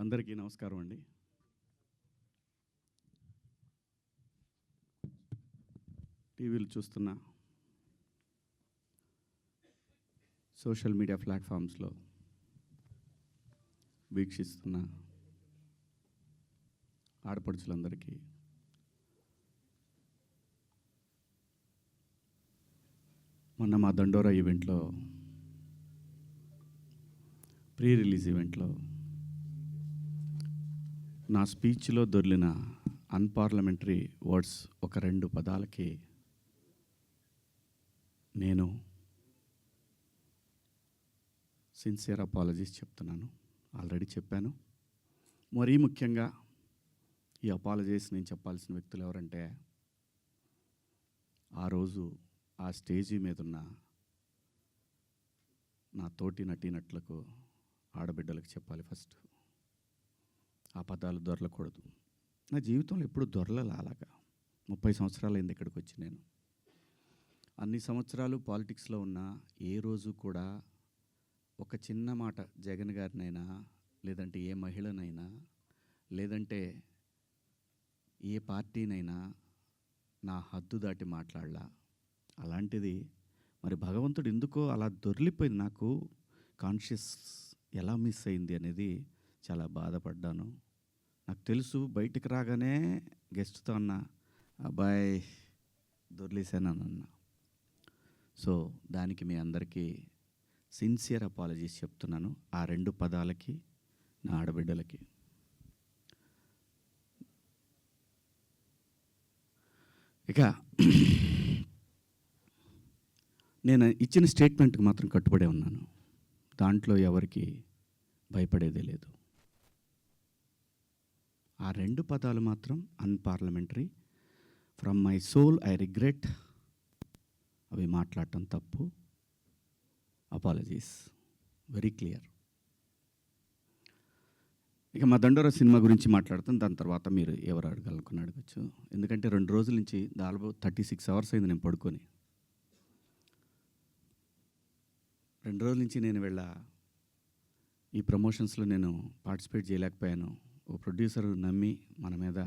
అందరికీ నమస్కారం అండి. టీవీలు చూస్తున్న సోషల్ మీడియా ప్లాట్ఫామ్స్లో వీక్షిస్తున్న ఆడపడుచులందరికీ మొన్న మా దండోరా ఈవెంట్లో ప్రీ రిలీజ్ ఈవెంట్లో నా స్పీచ్లో దొర్లిన అన్పార్లమెంటరీ వర్డ్స్ ఒక రెండు పదాలకి నేను సిన్సియర్ అపాలజీస్ చెప్తున్నాను. ఆల్రెడీ చెప్పాను. మరీ ముఖ్యంగా ఈ అపాలజీస్ నేను చెప్పాల్సిన వ్యక్తులు ఎవరంటే ఆ రోజు ఆ స్టేజీ మీద ఉన్న నా తోటి నటీనట్లకు ఆడబిడ్డలకు చెప్పాలి ఫస్ట్. ఆ పదాలు దొరలకూడదు. నా జీవితంలో ఎప్పుడు దొరలలా అలాగా? ముప్పై సంవత్సరాలు అయింది ఇక్కడికి వచ్చి నేను. అన్ని సంవత్సరాలు పాలిటిక్స్లో ఉన్న ఏ రోజు కూడా ఒక చిన్న మాట జగన్ గారినైనా లేదంటే ఏ మహిళనైనా లేదంటే ఏ పార్టీనైనా నా హద్దు దాటి మాట్లాడలా. అలాంటిది మరి భగవంతుడు ఎందుకో అలా దొరిలిపోయింది నాకు కాన్షియస్ ఎలా మిస్ అయింది అనేది చాలా బాధపడ్డాను. నాకు తెలుసు బయటికి రాగానే గెస్ట్తో అన్న అబ్బాయి దొర్లేసానని అన్న సో దానికి మీ అందరికీ సిన్సియర్ అపాలజీస్ చెప్తున్నాను ఆ రెండు పదాలకి నా ఆడబిడ్డలకి. ఇక నేను ఇచ్చిన స్టేట్మెంట్కి మాత్రం కట్టుబడే ఉన్నాను. దాంట్లో ఎవరికి భయపడేదే లేదు. ఆ రెండు పదాలు మాత్రం unparliamentary from my soul I regret అవి మాట్లాడటం తప్పు. అపాలజీస్ వెరీ క్లియర్ ఇక మా దండోర సినిమా గురించి మాట్లాడతాం. దాని తర్వాత మీరు ఎవరు అడగాలనుకుని అడగచ్చు. ఎందుకంటే రెండు రోజుల నుంచి దాదాపు థర్టీ సిక్స్ అవర్స్ అయింది నేను పడుకొని. రెండు రోజుల నుంచి నేను వెళ్ళా. ఈ ప్రమోషన్స్లో నేను పార్టిసిపేట్ చేయలేకపోయాను. ఓ ప్రొడ్యూసర్ నమ్మి మన మీద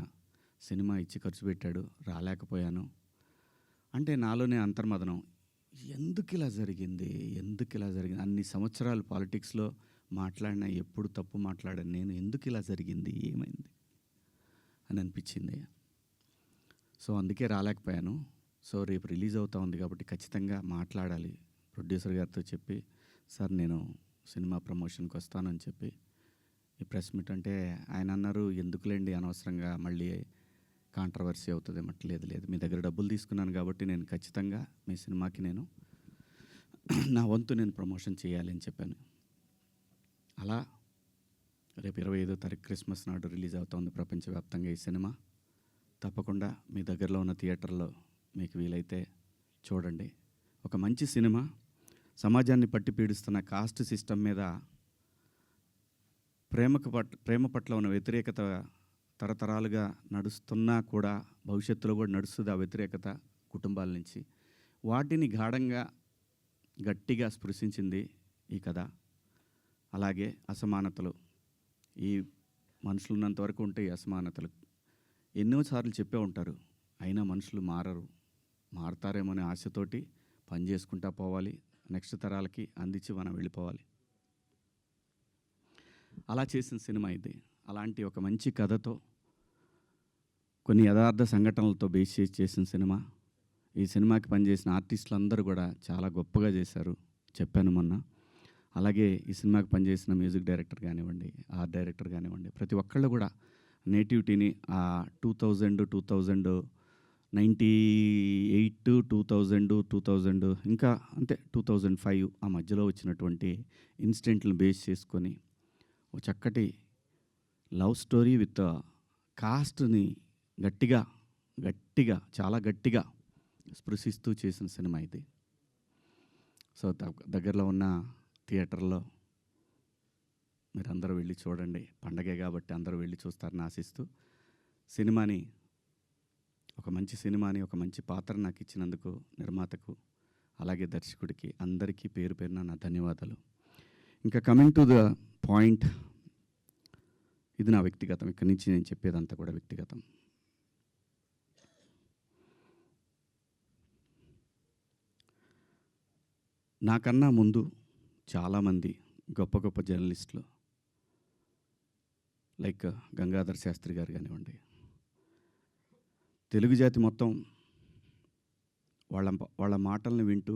సినిమా ఇచ్చి ఖర్చు పెట్టాడు రాలేకపోయాను. అంటే నాలోనే అంతర్మదనం. ఎందుకు ఇలా జరిగింది? ఎందుకు ఇలా జరిగింది? అన్ని సంవత్సరాలు పాలిటిక్స్లో మాట్లాడినా ఎప్పుడు తప్పు మాట్లాడాను నేను. ఎందుకు ఇలా జరిగింది? ఏమైంది? అని అనిపించింది. సో అందుకే రాలేకపోయాను. సో రేపు రిలీజ్ అవుతా ఉంది కాబట్టి ఖచ్చితంగా మాట్లాడాలి. ప్రొడ్యూసర్ గారితో చెప్పి సార్ నేను సినిమా ప్రమోషన్కి వస్తానని చెప్పి ఈ ప్రెస్ మీట్ అంటే ఆయన అన్నారు ఎందుకులేండి అనవసరంగా మళ్ళీ కాంట్రవర్సీ అవుతుంది మట్టి లేదు లేదు. మీ దగ్గర డబ్బులు తీసుకున్నాను కాబట్టి నేను ఖచ్చితంగా మీ సినిమాకి నేను నా వంతు నేను ప్రమోషన్ చేయాలి అని చెప్పాను. అలా రేపు ఇరవై ఐదో తారీఖు క్రిస్మస్ నాడు రిలీజ్ అవుతుంది ప్రపంచవ్యాప్తంగా ఈ సినిమా. తప్పకుండా మీ దగ్గరలో ఉన్న థియేటర్లో మీకు వీలైతే చూడండి. ఒక మంచి సినిమా. సమాజాన్ని పట్టి పీడిస్తున్న కాస్ట్ సిస్టమ్ మీద ప్రేమకు పట్ ప్రేమ పట్ల ఉన్న వ్యతిరేకత తరతరాలుగా నడుస్తున్నా కూడా భవిష్యత్తులో కూడా నడుస్తుంది ఆ వ్యతిరేకత కుటుంబాల నుంచి. వాటిని గాఢంగా గట్టిగా స్పృశించింది ఈ కథ. అలాగే అసమానతలు. ఈ మనుషులు ఉన్నంత వరకు ఉంటాయి అసమానతలు. ఎన్నోసార్లు చెప్పే ఉంటారు అయినా మనుషులు మారరు. మారతారేమనే ఆశతోటి పని చేసుకుంటా పోవాలి నెక్స్ట్ తరాలకి అందించి మనం వెళ్ళిపోవాలి. అలా చేసిన సినిమా ఇది. అలాంటి ఒక మంచి కథతో కొన్ని యథార్థ సంఘటనలతో బేస్ చేసి చేసిన సినిమా. ఈ సినిమాకి పనిచేసిన ఆర్టిస్టులు అందరూ కూడా చాలా గొప్పగా చేశారు. చెప్పాను మొన్న. అలాగే ఈ సినిమాకి పనిచేసిన మ్యూజిక్ డైరెక్టర్ కానివ్వండి ఆర్ట్ డైరెక్టర్ కానివ్వండి ప్రతి ఒక్కళ్ళు కూడా నేటివిటీని ఆ two thousand two thousand ninety eight two thousand two thousand ఇంకా అంతే టూ థౌజండ్ ఫైవ్ ఆ మధ్యలో వచ్చినటువంటి ఇన్సిడెంట్లను బేస్ చేసుకొని ఓ చక్కటి లవ్ స్టోరీ విత్ కాస్ట్ని గట్టిగా గట్టిగా చాలా గట్టిగా స్పృశిస్తూ చేసిన సినిమా ఇది. సో దగ్గరలో ఉన్న థియేటర్లో మీరు అందరూ వెళ్ళి చూడండి. పండగే కాబట్టి అందరూ వెళ్ళి చూస్తారని ఆశిస్తూ సినిమాని ఒక మంచి సినిమాని ఒక మంచి పాత్ర నాకు ఇచ్చినందుకు నిర్మాతకు అలాగే దర్శకుడికి అందరికీ పేరు పేరున నా ధన్యవాదాలు. ఇంకా కమింగ్ టు ద పాయింట్. ఇది నా వ్యక్తిగతం. ఇక్కడి నుంచి నేను చెప్పేదంతా కూడా వ్యక్తిగతం. నాకన్నా ముందు చాలామంది గొప్ప గొప్ప జర్నలిస్టులు లైక్ గంగాధర్ శాస్త్రి గారు కానివ్వండి తెలుగు జాతి మొత్తం వాళ్ళ వాళ్ళ మాటల్ని వింటూ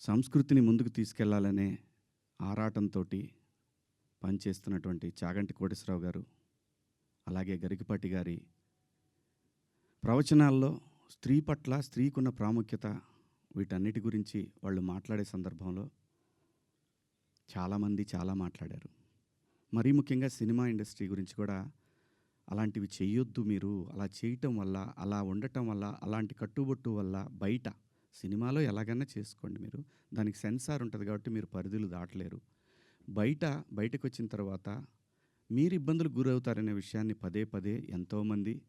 సంస్కృతిని ముందుకు తీసుకెళ్ళాలనే ఆరాటంతో పనిచేస్తున్నటువంటి చాగంటి కోటేశ్వరరావు గారు అలాగే గరికపాటి గారి ప్రవచనాల్లో స్త్రీ పట్ల స్త్రీకున్న ప్రాముఖ్యత వీటన్నిటి గురించి వాళ్ళు మాట్లాడే సందర్భంలో చాలామంది చాలా మాట్లాడారు. మరీ ముఖ్యంగా సినిమా ఇండస్ట్రీ గురించి కూడా అలాంటివి చేయొద్దు మీరు అలా చేయటం వల్ల అలా ఉండటం వల్ల అలాంటి కట్టుబొట్టు వల్ల బయట సినిమాలో ఎలాగైనా చేసుకోండి మీరు. దానికి సెన్సార్ ఉంటుంది కాబట్టి మీరు పరిధులు దాటలేరు. బయట బయటకు వచ్చిన తర్వాత మీరు ఇబ్బందులకు గురవుతారనే విషయాన్ని పదే పదే ఎంతోమంది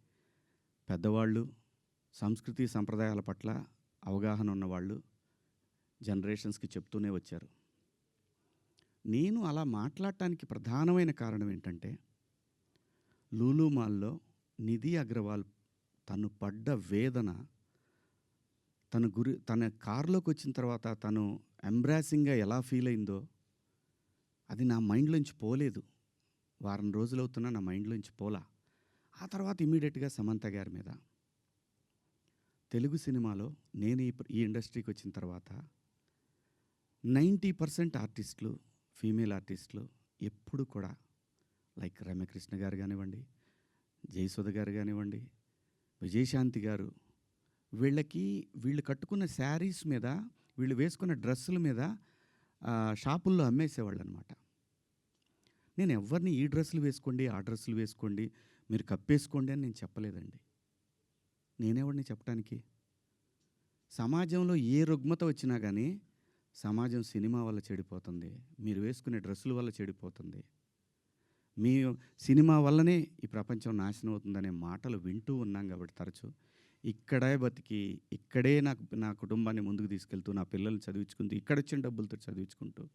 పెద్దవాళ్ళు సంస్కృతి సంప్రదాయాల పట్ల అవగాహన ఉన్నవాళ్ళు జనరేషన్స్కి చెప్తూనే వచ్చారు. నేను అలా మాట్లాడటానికి ప్రధానమైన కారణం ఏంటంటే లూలు మాల్లో నిధి అగ్రవాల్ తను పడ్డ వేదన తన గురి తన కారులోకి వచ్చిన తర్వాత తను ఎంబ్రాసింగ్గా ఎలా ఫీల్ అయిందో అది నా మైండ్లోంచి పోలేదు. వారం రోజులు అవుతున్నా నా మైండ్లోంచి పోలా. ఆ తర్వాత ఇమీడియట్గా సమంత గారి మీద. తెలుగు సినిమాలో నేను ఈ ఈ ఇండస్ట్రీకి వచ్చిన తర్వాత నైంటీ పర్సెంట్ ఆర్టిస్టులు ఫీమేల్ ఆర్టిస్టులు ఎప్పుడు కూడా లైక్ రమ్యకృష్ణ గారు కానివ్వండి జయసుధ గారు కానివ్వండి విజయశాంతి గారు వీళ్ళకి వీళ్ళు కట్టుకున్న శారీస్ మీద వీళ్ళు వేసుకున్న డ్రెస్సుల మీద షాపుల్లో అమ్మేసేవాళ్ళు అనమాట నేను ఎవరిని ఈ డ్రెస్సులు వేసుకోండి ఆ డ్రెస్సులు వేసుకోండి మీరు కప్పేసుకోండి అని నేను చెప్పలేదండి. నేనేవాడిని చెప్పడానికి సమాజంలో ఏ రుగ్మత వచ్చినా కానీ సమాజం సినిమా వల్ల చెడిపోతుంది మీరు వేసుకునే డ్రెస్సుల వల్ల చెడిపోతుంది. మీ సినిమా వల్లనే ఈ ప్రపంచం నాశనం అవుతుందనే మాటలు వింటూ ఉన్నాం కాబట్టి తరచు. ఇక్కడే బతికి ఇక్కడే నాకు నా కుటుంబాన్ని ముందుకు తీసుకెళ్తూ నా పిల్లల్ని చదివించుకుంటూ ఇక్కడ వచ్చిన డబ్బులతో చదివించుకుంటూ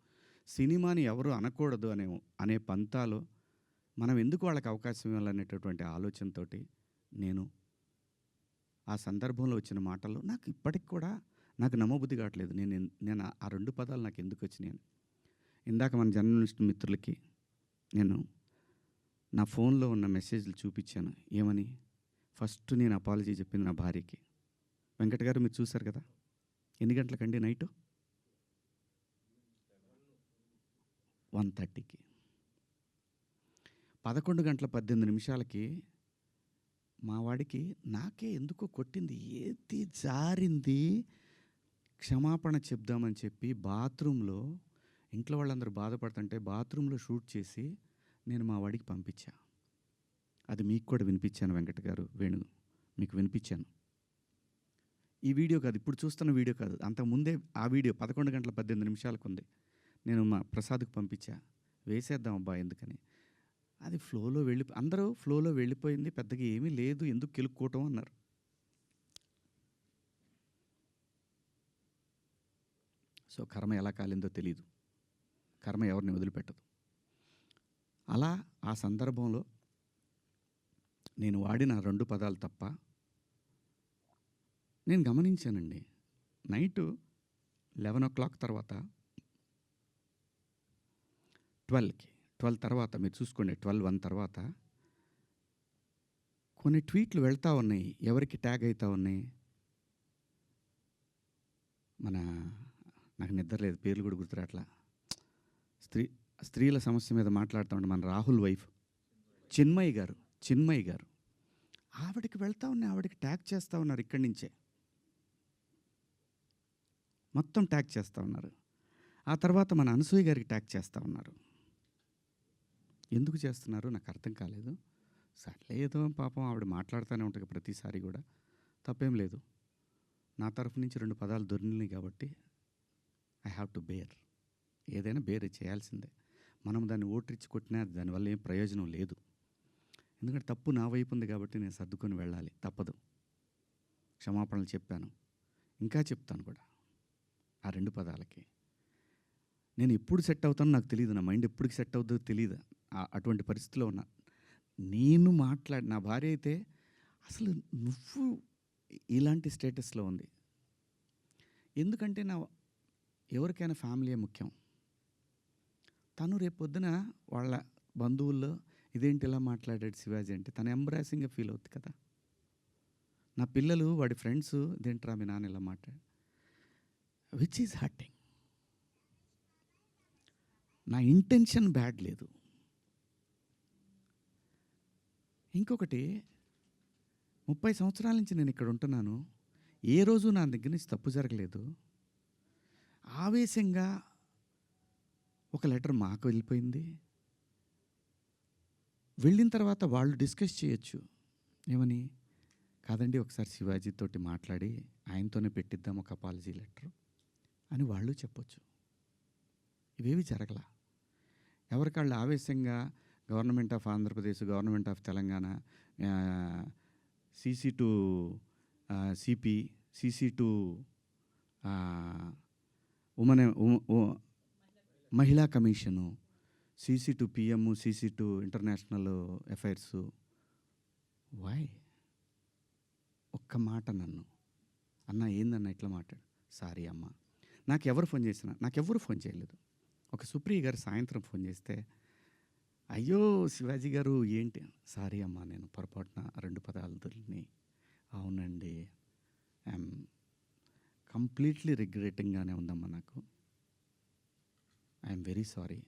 సినిమాని ఎవరు అనకూడదు అనే అనే పంతాలో మనం ఎందుకు వాళ్ళకి అవకాశం ఇవ్వాలనేటటువంటి ఆలోచనతోటి నేను ఆ సందర్భంలో వచ్చిన మాటలు నాకు ఇప్పటికి కూడా నాకు నమ్మబుద్ధి కావట్లేదు. నేను నేను ఆ- రెండు పదాలు నాకు ఎందుకు వచ్చినాయి అని. ఇందాక మన జర్నలిస్ట్ మిత్రులకి నేను నా ఫోన్లో ఉన్న మెసేజ్లు చూపించాను. ఏమని? ఫస్ట్ నేను అపాలజీ చెప్పింది నా భార్యకి. వెంకట గారు మీరు చూశారు కదా? ఎన్ని గంటలకండి నైటు? వన్ థర్టీకి. పదకొండు గంటల పద్దెనిమిది నిమిషాలకి మా వాడికి నాకే ఎందుకో కొట్టింది ఏది జారింది? క్షమాపణ చెప్దామని చెప్పి బాత్రూంలో ఇంట్లో వాళ్ళందరూ బాధపడుతుంటే బాత్రూంలో షూట్ చేసి నేను మా వాడికి పంపించాను అది మీకు కూడా వినిపించాను వెంకట గారు వేణు మీకు వినిపించాను. ఈ వీడియో కాదు ఇప్పుడు చూస్తున్న వీడియో కాదు అంతకుముందే ఆ వీడియో పదకొండు గంటల పద్దెనిమిది నిమిషాలకు ఉంది. నేను మా ప్రసాద్కి పంపించా వేసేద్దాం అబ్బా ఎందుకని. అది ఫ్లోలో వెళ్ళి అందరూ ఫ్లోలో వెళ్ళిపోయింది పెద్దగా ఏమీ లేదు ఎందుకు కెలుక్కోవటం అన్నారు. సో కర్మ ఎలా కాలిందో తెలియదు కర్మ ఎవరిని వదిలిపెట్టదు. అలా ఆ సందర్భంలో నేను వాడిన రెండు పదాలు తప్ప నేను గమనించానండి. నైటు లెవెన్ ఓ క్లాక్ తర్వాత ట్వెల్వ్కి ట్వెల్వ్ తర్వాత మీరు చూసుకోండి ట్వెల్వ్ వన్ తర్వాత కొన్ని ట్వీట్లు వెళ్తూ ఉన్నాయి. ఎవరికి ట్యాగ్ అవుతూ ఉన్నాయి? మన నాకు నిద్ర లేదు పేర్లు కూడా గుర్తురాట్లా స్త్రీ స్త్రీల సమస్య మీద మాట్లాడుతూ ఉంటే మన రాహుల్ వైఫ్. చిన్మయ్య గారు చిన్మయ్య గారు. ఆవిడకి వెళ్తా ఉన్నాయి ఆవిడకి ట్యాగ్ చేస్తూ ఉన్నారు ఇక్కడి నుంచే. మొత్తం ట్యాగ్ చేస్తూ ఉన్నారు. ఆ తర్వాత మన అనసూయ గారికి ట్యాగ్ చేస్తూ ఉన్నారు. ఎందుకు చేస్తున్నారు? నాకు అర్థం కాలేదు. సర్లే ఏదో పాపం ఆవిడ మాట్లాడుతూనే ఉంటుంది ప్రతిసారి కూడా. తప్పేం లేదు. నా తరఫు నుంచి రెండు పదాలు దొరినాయి కాబట్టి ఐ హ్యావ్ టు బేర్ ఏదైనా బేర్ చేయాల్సిందే. మనం దాన్ని ఓట్రిచ్చి కొట్టినా దానివల్ల ఏం ప్రయోజనం లేదు. ఎందుకంటే తప్పు నా వైపు ఉంది కాబట్టి నేను సర్దుకొని వెళ్ళాలి. తప్పదు. క్షమాపణలు చెప్పాను. ఇంకా చెప్తాను కూడా. ఆ రెండు పదాలకి. నేను ఎప్పుడు సెట్ అవుతానో నాకు తెలియదు నా మైండ్ ఎప్పటికి సెట్ అవుతుందో తెలియదు అటువంటి పరిస్థితిలో ఉన్నా. నేను మాట్లాడి నా భార్య అయితే అసలు నువ్వు ఇలాంటి స్టేటస్లో ఉంది. ఎందుకంటే నా ఎవరికైనా ఫ్యామిలీ ముఖ్యం. తను రేపు పొద్దున వాళ్ళ బంధువుల్లో ఇదేంటి ఇలా మాట్లాడాడు శివాజీ అంటే తను ఎంబ్రాసింగ్గా ఫీల్ అవుతుంది కదా. నా పిల్లలు వాడి ఫ్రెండ్స్ ఇదేంట్రా మీ నాన్న ఇలా మాట్లాడు విచ్ ఈజ్ హర్టింగ్ నా ఇంటెన్షన్ బ్యాడ్ లేదు. ఇంకొకటి ముప్పై సంవత్సరాల నుంచి నేను ఇక్కడ ఉంటున్నాను. ఏ రోజు నా దగ్గర నుంచి తప్పు జరగలేదు. ఆవేశంగా ఒక లెటర్ మాకు వెళ్ళిపోయింది. వెళ్ళిన తర్వాత వాళ్ళు డిస్కస్ చేయొచ్చు. ఏమని? కాదండి ఒకసారి శివాజీ తోటి మాట్లాడి ఆయనతోనే పెట్టిద్దాం ఒక అపాలజీ లెటర్ అని వాళ్ళు చెప్పొచ్చు. ఇవేవి జరగలా. ఎవరికాళ్ళు ఆవేశంగా government of Andhra Pradesh government of Telangana CC to CP CC to women మహిళా commission CC to PM CC to international affairs why ఒక్క మాట నన్ను. అన్న ఏందన్న ఇట్లా మాట్లాడు? సారీ అమ్మ. నాకు ఎవరు ఫోన్ చేసినా నాకెవరు ఫోన్ చేయలేదు. ఒక సుప్రియ గారు సాయంత్రం ఫోన్ చేస్తే అయ్యో శివాజీ గారు ఏంటి? సారీ అమ్మా నేను పొరపాటున రెండు పదాలు అవునండి. ఐఎమ్ కంప్లీట్లీ రిగ్రెటింగ్గానే ఉందమ్మా నాకు. I'm very sorry.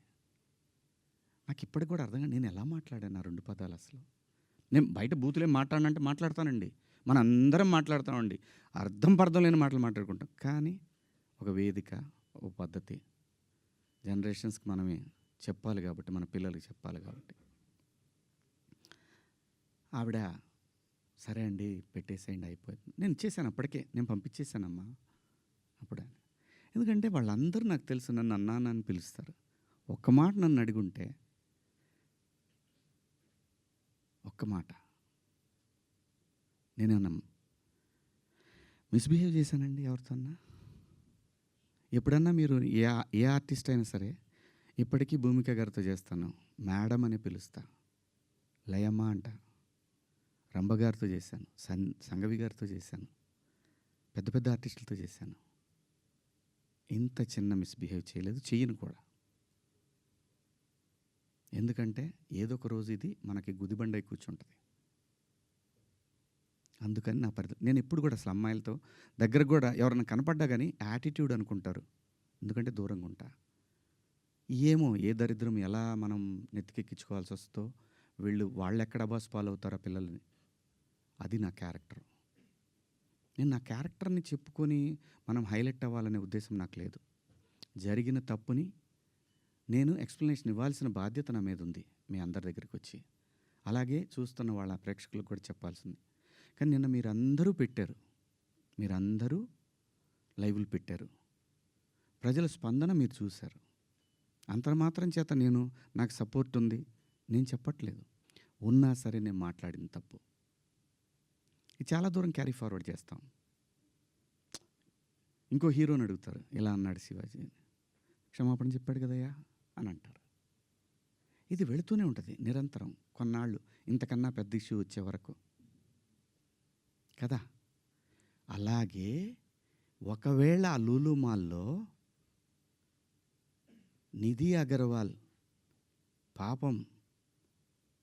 నాకు ఇప్పటికి కూడా అర్థం కాదు నేను ఎలా మాట్లాడాను ఆ రెండు పదాలు అసలు? నేను బయట బూతులే మాట్లాడనంటే మాట్లాడతానండి. మన అందరం మాట్లాడతామండి. అర్థం పర్థం లేని మాటలు మాట్లాడుకుంటాం. కానీ ఒక వేదిక ఒక పద్ధతి. జనరేషన్స్కి మనమే చెప్పాలి కాబట్టి మన పిల్లలకి చెప్పాలి కాబట్టి. ఆవిడ సరే అండి పెట్టేసేయండి అయిపోయింది. నేను ఇచ్చేసాను అప్పటికే. నేను పంపించేశానమ్మా. అప్పుడు. ఎందుకంటే వాళ్ళందరూ నాకు తెలుసు నన్ను అన్నానని పిలుస్తారు. ఒక్క మాట నన్ను అడిగుంటే ఒక్క మాట. నేనేమన్నా మిస్బిహేవ్ చేశానండి ఎవరితోన్నా ఎప్పుడన్నా మీరు ఏ ఏ ఆర్టిస్ట్ అయినా సరే ఇప్పటికీ భూమిక గారితో చేస్తాను. మేడం అని పిలుస్తా. లయమ్మ అంట. రంభ గారితో చేశాను. సన్ సంగవి గారితో చేశాను. పెద్ద పెద్ద ఆర్టిస్టులతో చేశాను. ఇంత చిన్న మిస్బిహేవ్ చేయలేదు. చెయ్యను కూడా. ఎందుకంటే ఏదో ఒక రోజు ఇది మనకి గుదిబండై కూర్చుంటుంది. అందుకని నా పరిధి నేను ఎప్పుడు కూడా అసలు అమ్మాయిలతో దగ్గర కూడా ఎవరైనా కనపడ్డా కానీ యాటిట్యూడ్ అనుకుంటారు. ఎందుకంటే దూరంగా ఉంటా. ఏమో ఏ దరిద్రం ఎలా మనం నెత్తికెక్కించుకోవాల్సి వస్తుందో వీళ్ళు వాళ్ళు ఎక్కడ అబాస్ పాలవుతారో పిల్లల్ని. అది నా క్యారెక్టర్. నేను నా క్యారెక్టర్ని చెప్పుకొని మనం హైలైట్ అవ్వాలనే ఉద్దేశం నాకు లేదు. జరిగిన తప్పుని నేను ఎక్స్ప్లెనేషన్ ఇవ్వాల్సిన బాధ్యత నా మీద ఉంది మీ అందరి దగ్గరికి వచ్చి. అలాగే చూస్తున్న వాళ్ళ ప్రేక్షకులకు కూడా చెప్పాల్సింది. కానీ నిన్న మీరందరూ పెట్టారు. మీరందరూ లైవ్లు పెట్టారు. ప్రజల స్పందన మీరు చూశారు. అంతమాత్రం చేత నేను నాకు సపోర్ట్ ఉంది. నేను చెప్పట్లేదు. ఉన్నా సరే నేను మాట్లాడిన తప్పు. ఇది చాలా దూరం క్యారీ ఫార్వర్డ్ చేస్తాం. ఇంకో హీరోని అడుగుతారు. ఇలా అన్నాడు శివాజీ. క్షమాపణ చెప్పాడు కదయ్యా? అని అంటారు ఇది వెళుతూనే ఉంటుంది నిరంతరం కొన్నాళ్ళు ఇంతకన్నా పెద్ద ఇష్యూ వచ్చే వరకు. కదా? అలాగే ఒకవేళ ఆ లూలు మాల్లో నిధి అగర్వాల్ పాపం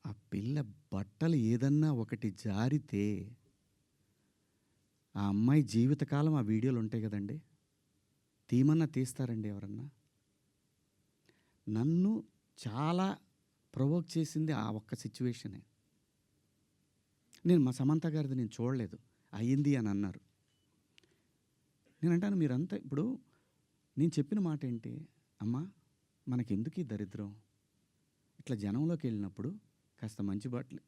ఆ పిల్ల బట్టలు ఏదన్నా ఒకటి జారితే ఆ అమ్మాయి జీవితకాలం ఆ వీడియోలు ఉంటాయి కదండి? తీమన్నా తీస్తారండి ఎవరన్నా? నన్ను చాలా ప్రొవోక్ చేసింది ఆ ఒక్క సిచ్యువేషనే. నేను మా సమంత గారిది నేను చూడలేదు. అయ్యింది అని అన్నారు. నేను అంటాను మీరంతా ఇప్పుడు నేను చెప్పిన మాట ఏంటి? అమ్మా మనకెందుకు ఈ దరిద్రం? ఇట్లా జనంలోకి వెళ్ళినప్పుడు కాస్త మంచి బట్టలు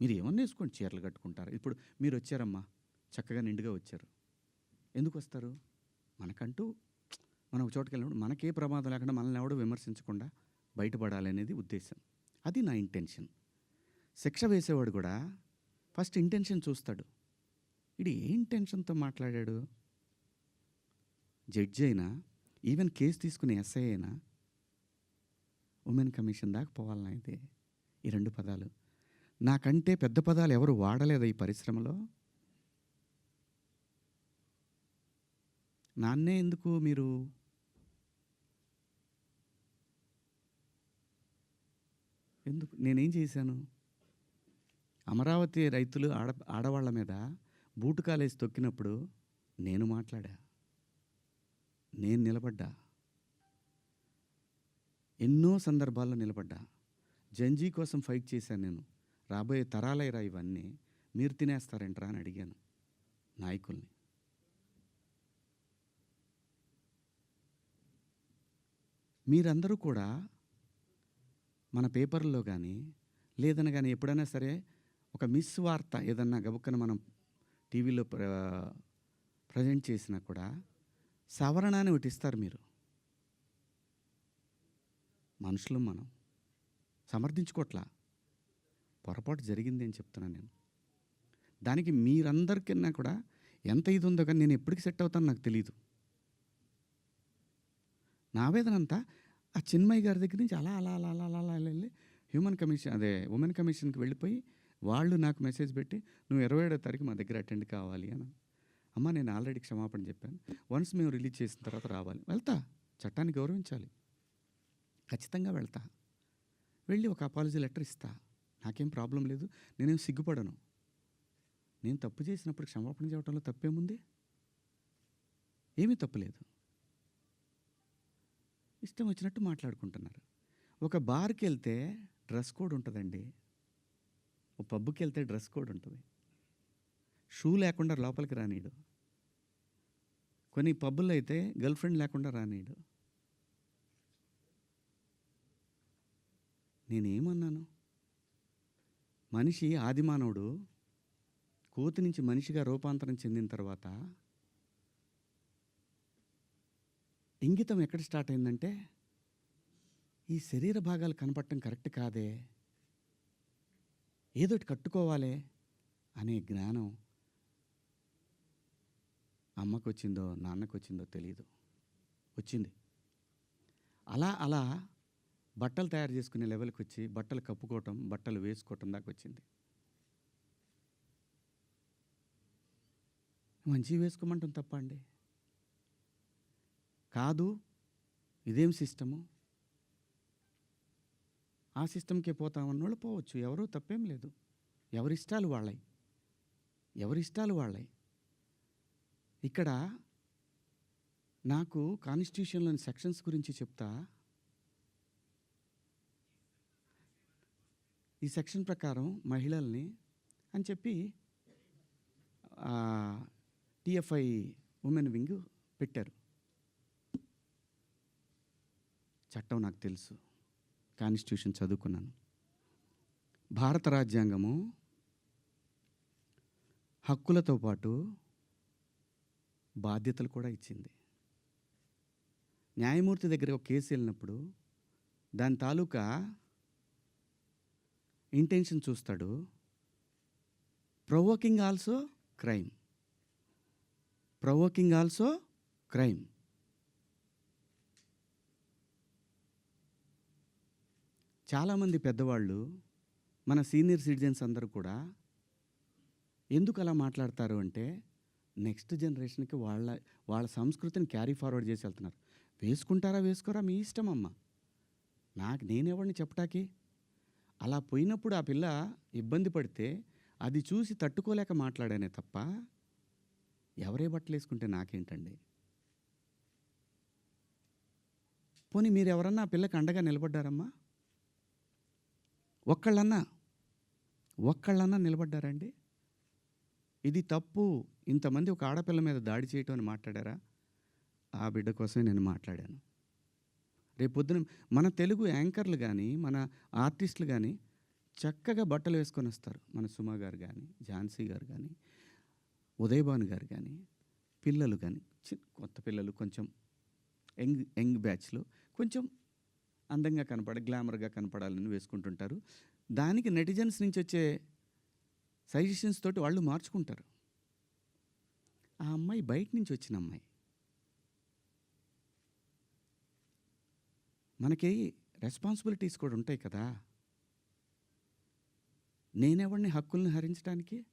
మీరు ఏమన్నా వేసుకోండి చీరలు కట్టుకుంటారు. ఇప్పుడు మీరు వచ్చారమ్మా చక్కగా నిండుగా వచ్చారు. ఎందుకు వస్తారు? మనకంటూ మనం ఒక చోటుకి వెళ్ళినప్పుడు మనకే ప్రమాదం లేకుండా మనల్ని ఎవడో విమర్శించకుండా బయటపడాలి అనేది ఉద్దేశం. అది నా ఇంటెన్షన్ శిక్ష వేసేవాడు కూడా ఫస్ట్ ఇంటెన్షన్ చూస్తాడు. ఇది ఏ ఇంటెన్షన్తో మాట్లాడాడు? జడ్జి అయినా ఈవెన్ కేసు తీసుకునే ఎస్ఐ అయినా ఉమెన్ కమిషన్ దాకా పోవాలన్నా అయితే ఈ రెండు పదాలు. నాకంటే పెద్ద పదాలు ఎవరు వాడలేదు ఈ పరిశ్రమలో? నాన్నే ఎందుకు మీరు ఎందుకు? నేనేం చేశాను? అమరావతి రైతులు ఆడ ఆడవాళ్ళ మీద బూటు కాలేసి తొక్కినప్పుడు నేను మాట్లాడా? నేను నిలబడ్డా? ఎన్నో సందర్భాల్లో నిలబడ్డా. జంజీ కోసం ఫైట్ చేశాను నేను. రాబోయే తరాలైరా ఇవన్నీ. మీరు తినేస్తారంట్రా అని అడిగాను నాయకుల్ని. మీరందరూ కూడా మన పేపర్లో కానీ లేదని కానీ ఎప్పుడైనా సరే ఒక మిస్ వార్త ఏదన్నా గబుక్కన మనం టీవీలో ప్ర ప్రజెంట్ చేసినా కూడా సవరణ అని ఒకటి ఇస్తారు మీరు. మనుషులు మనం సమర్థించుకోవట్లా పొరపాటు జరిగింది అని చెప్తున్నాను నేను. దానికి మీరందరికన్నా కూడా ఎంత ఇది ఉందో కానీ నేను ఎప్పటికి సెట్ అవుతానో నాకు తెలియదు నా ఆవేదన అంతా ఆ చిన్మయ్య గారి దగ్గర నుంచి అలా అలా అలా అలా అలా అలా వెళ్ళి హ్యూమన్ కమిషన్ అదే ఉమెన్ కమిషన్కి వెళ్ళిపోయి వాళ్ళు నాకు మెసేజ్ పెట్టి నువ్వు ఇరవై ఏడో తారీఖు మా దగ్గర అటెండ్ కావాలి అని. అమ్మ నేను ఆల్రెడీ క్షమాపణ చెప్పాను. వన్స్ మేము రిలీజ్ చేసిన తర్వాత రావాలి. వెళ్తా. చట్టాన్ని గౌరవించాలి. ఖచ్చితంగా వెళ్తా. వెళ్ళి ఒక అపాలజీ లెటర్ ఇస్తా. నాకేం ప్రాబ్లం లేదు. నేనేం సిగ్గుపడను. నేను తప్పు చేసినప్పుడు క్షమాపణ చెప్పడంలో తప్పేముంది? ఏమీ తప్పులేదు ఇష్టం వచ్చినట్టు మాట్లాడుకుంటున్నారు. ఒక బార్కి వెళ్తే డ్రెస్ కోడ్ ఉంటుందండి. ఒక పబ్కి వెళ్తే డ్రెస్ కోడ్ ఉంటుంది. షూ లేకుండా లోపలికి రానీడు. కొన్ని పబ్బుల్లో అయితే గర్ల్ ఫ్రెండ్ లేకుండా రానీడు. నేనేమన్నాను? మనిషి ఆదిమానవుడు కోతి నుంచి మనిషిగా రూపాంతరం చెందిన తర్వాత ఇంగితం ఎక్కడ స్టార్ట్ అయిందంటే ఈ శరీర భాగాలు కనపడటం కరెక్ట్ కాదే ఏదోటి కట్టుకోవాలే అనే జ్ఞానం అమ్మకు వచ్చిందో నాన్నకు వచ్చిందో. తెలియదు వచ్చింది అలా అలా బట్టలు తయారు చేసుకునే లెవెల్కి వచ్చి బట్టలు కప్పుకోవటం బట్టలు వేసుకోవటం దాకా వచ్చింది. మంచివి వేసుకోమంటాం తప్ప అండి. కాదు ఇదేం సిస్టము? ఆ సిస్టమ్కే పోతామన్న వాళ్ళు పోవచ్చు. ఎవరు తప్పేం లేదు. ఎవరి ఇష్టాలు ఎవరిష్టాలు ఎవరి ఇష్టాలు ఇక్కడ నాకు కాన్స్టిట్యూషన్లోని సెక్షన్స్ గురించి చెప్తా. ఈ సెక్షన్ ప్రకారం మహిళల్ని అని చెప్పి టిఎఫ్ఐ ఉమెన్ వింగ్ పెట్టారు. చట్టం నాకు తెలుసు. కాన్స్టిట్యూషన్ చదువుకున్నాను. భారత రాజ్యాంగము హక్కులతో పాటు బాధ్యతలు కూడా ఇచ్చింది. న్యాయమూర్తి దగ్గర ఒక కేసు వెళ్ళినప్పుడు దాని తాలూకా ఇంటెన్షన్ చూస్తాడు. Provoking also crime. Provoking also crime. చాలామంది పెద్దవాళ్ళు మన సీనియర్ సిటిజన్స్ అందరూ కూడా ఎందుకు అలా మాట్లాడతారు అంటే నెక్స్ట్ జనరేషన్కి వాళ్ళ వాళ్ళ సంస్కృతిని క్యారీ ఫార్వర్డ్ చేసి వెళ్తున్నారు. వేసుకుంటారా వేసుకోరా? మీ ఇష్టం అమ్మ. నాకు నేనెవరిని చెప్పటాకి? అలా పోయినప్పుడు ఆ పిల్ల ఇబ్బంది పడితే అది చూసి తట్టుకోలేక మాట్లాడానే తప్ప ఎవరే బట్టలు వేసుకుంటే నాకేంటండి? పోనీ మీరు ఎవరన్నా ఆ పిల్లకి అండగా నిలబడ్డారమ్మా? ఒక్కళ్ళన్నా ఒక్కళ్ళన్నా నిలబడ్డారండి? ఇది తప్పు. ఇంతమంది ఒక ఆడపిల్ల మీద దాడి చేయటం అని మాట్లాడారా? ఆ బిడ్డ కోసమే నేను మాట్లాడాను. రేపొద్దున మన తెలుగు యాంకర్లు కానీ మన ఆర్టిస్టులు కానీ చక్కగా బట్టలు వేసుకొని వస్తారు. మన సుమ గారు కానీ ఝాన్సీ గారు కానీ ఉదయభాను గారు కానీ పిల్లలు కానీ చిన్న కొత్త పిల్లలు కొంచెం యంగ్ యంగ్ బ్యాచ్లో కొంచెం అందంగా కనపడ గ్లామర్గా కనపడాలని వేసుకుంటుంటారు. దానికి నెటిజన్స్ నుంచి వచ్చే సజెషన్స్ తోటి వాళ్ళు మార్చుకుంటారు. ఆ అమ్మాయి బయట నుంచి వచ్చిన అమ్మాయి. మనకి రెస్పాన్సిబిలిటీస్ కూడా ఉంటాయి కదా. నేనెవరిని హక్కుల్ని హరించడానికి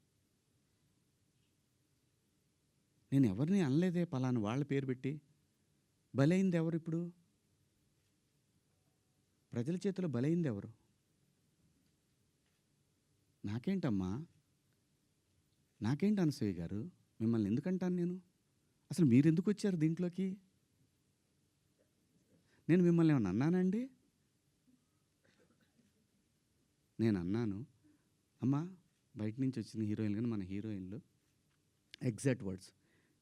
నేను ఎవరిని అనలేదే పలానా వాళ్ళ పేరు పెట్టి? బలైంది ఎవరు ఇప్పుడు ప్రజల చేతిలో బలైంది ఎవరు నాకేంటమ్మా? నాకేంటి అనసూయ గారు? మిమ్మల్ని ఎందుకంటాను నేను? అసలు మీరు ఎందుకు వచ్చారు దీంట్లోకి? నేను మిమ్మల్ని ఏమన్నా అన్నానండి? నేను అన్నాను అమ్మా బయట నుంచి వచ్చిన హీరోయిన్లు కానీ మన హీరోయిన్లు ఎగ్జాక్ట్ వర్డ్స్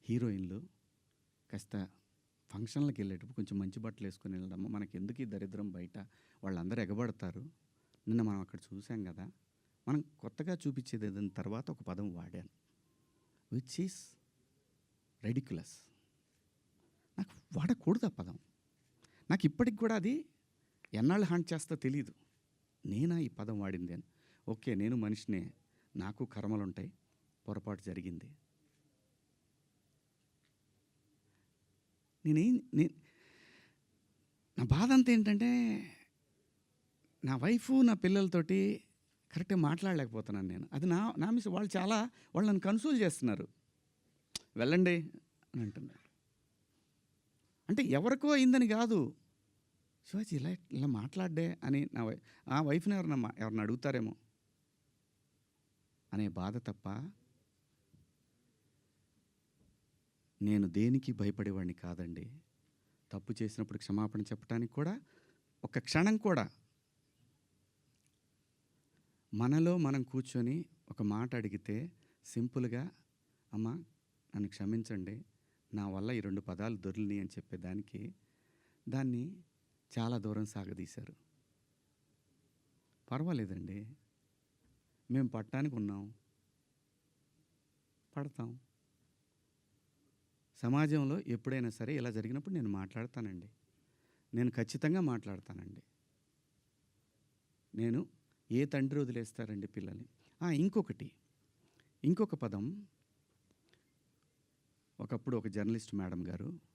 హీరోయిన్లు కాస్త ఫంక్షన్లకు వెళ్ళేటప్పుడు కొంచెం మంచి బట్టలు వేసుకొని వెళ్ళడము మనకి ఎందుకు ఈ దరిద్రం బయట? వాళ్ళందరూ ఎగబడతారు. నిన్న మనం అక్కడ చూసాం కదా. మనం కొత్తగా చూపించేది ఏదైనా తర్వాత ఒక పదం వాడాను. విచ్ ఈస్ రెడిక్యులస్ నాకు వాడకూడదు ఆ పదం. నాకు ఇప్పటికి కూడా అది ఎన్నాళ్ళు హంట్ చేస్తా తెలియదు నేనా ఈ పదం వాడింది అని. ఓకే నేను మనిషినే. నాకు కర్మలు ఉంటాయి పొరపాటు జరిగింది. నేనేం నేను నా బాధ అంతా ఏంటంటే నా వైఫ్ నా పిల్లలతోటి కరెక్ట్గా మాట్లాడలేకపోతున్నాను నేను. అది నా నా మిస్ వాళ్ళు చాలా వాళ్ళు నన్ను కన్సోల్ చేస్తున్నారు. వెళ్ళండి అని అంటున్నారు. అంటే ఎవరికో అయిందని కాదు. శివాజీ ఇలా ఇలా మాట్లాడ్డే అని నా వై ఆ వైఫ్ని ఎవరన్నా ఎవరిని అడుగుతారేమో అనే బాధ తప్ప నేను దేనికి భయపడేవాడిని కాదండి. తప్పు చేసినప్పుడు క్షమాపణ చెప్పడానికి కూడా ఒక క్షణం కూడా. మనలో మనం కూర్చొని ఒక మాట అడిగితే సింపుల్గా అమ్మ నన్ను క్షమించండి. నా వల్ల ఈ రెండు పదాలు దొరిని అని చెప్పేదానికి దాన్ని చాలా దూరం సాగదీశారు. పర్వాలేదండి. మేము పట్టడానికి ఉన్నాం. పడతాం. సమాజంలో ఎప్పుడైనా సరే ఇలా జరిగినప్పుడు నేను మాట్లాడతానండి. నేను ఖచ్చితంగా మాట్లాడతానండి. నేను ఏ తండ్రి వదిలేస్తారండి పిల్లల్ని? ఇంకొకటి. ఇంకొక పదం. ఒకప్పుడు ఒక జర్నలిస్ట్ మేడం గారు